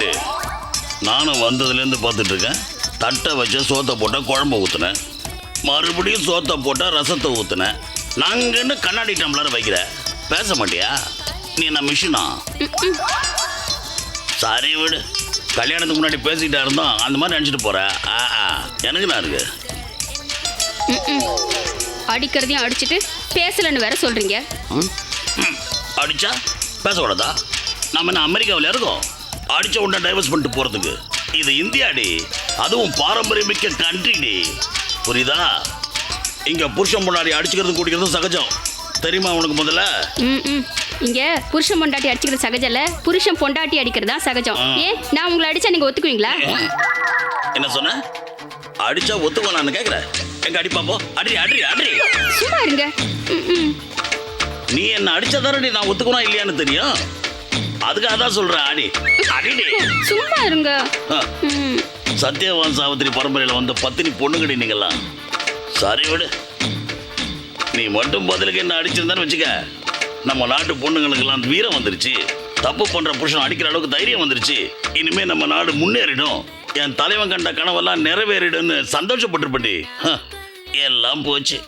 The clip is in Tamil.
ஏண்டி? நானும் வந்ததுலேருந்து பார்த்துட்டு இருக்கேன் தட்டை வச்சு சோத்தை போட்டால் குழம்பு ஊற்றுனேன் மறுபடியும் சோத்தை போட்டால் ரசத்தை ஊற்றுனேன் நாங்கன்னு கண்ணாடி டம்ளர் வைக்கிற. பேச மாட்டியா? நீ என்ன மிஷினா? சரி விடு. கல்யாணத்துக்கு முன்னாடி பேசிக்கிட்டா இருந்தோம். அந்த மாதிரி நினச்சிட்டு போற. ஆ ஆ. எனக்கு நான் இருக்கு? அடிக்கிறதையும் அடிச்சிட்டு பேசலன்னு வேற? ம். அடிச்சா? பேசக்கூடாதா? நம்ம என்ன அமெரிக்காவில் இருக்கோம்? அடிச்ச உடனே டைவர்ஸ் பண்ணிட்டு போறதுக்கு. இது இந்தியாடி அதுவும் பாரம்பரியமிக்க கண்ட்ரிடி புரியுதா? இங்க புருஷன் முன்னாடி அடிச்சுக்கிறது குடிக்கிறதும் சகஜம். தெரியுமா உனக்கு முதல்ல? ம் இங்க புருஷன் பொண்டாட்டி அடிச்சுக்கிறது சகஜம் இல்ல? புருஷன் பொண்டாட்டி அடிக்கிறது தான் சகஜம். ஏன் நான் உங்களை அடிச்சா நீங்க ஒத்துக்குவீங்களா? என்ன சொன்ன? அடிச்சா ஒத்துக்கோ நான் கேட்குறேன் எங்க அடி பாப்போம் அடி அடி அடி சும்மா இருங்க. நீ என்ன அடிச்சதானடி நான் ஒத்துக்கணும் இல்லையான்னு தெரியும்? அதுக்காக தான் சொல்றேன் அடி அடிடி சும்மா இருங்க. சத்யவான் சாவித்திரி பரம்பரையில் வந்த பத்தினி பொண்ணுங்கடி நீங்கெல்லாம். சரி விடு. நீ மட்டும் பதிலுக்கு என்ன அடிச்சிருந்தான்னு வச்சுக்க. நம்ம நாட்டு பொண்ணுங்களுக்கெல்லாம் வீரம் வந்துருச்சு. தப்பு பண்ற புருஷன் அடிக்கிற அளவுக்கு தைரியம் வந்துருச்சு. இனிமே நம்ம நாடு முன்னேறிடும். என் தலைவன் கண்ட கனவெல்லாம் நிறைவேறிடும்னு சந்தோஷப்பட்டிருப்பண்டி எல்லாம் போச்சு.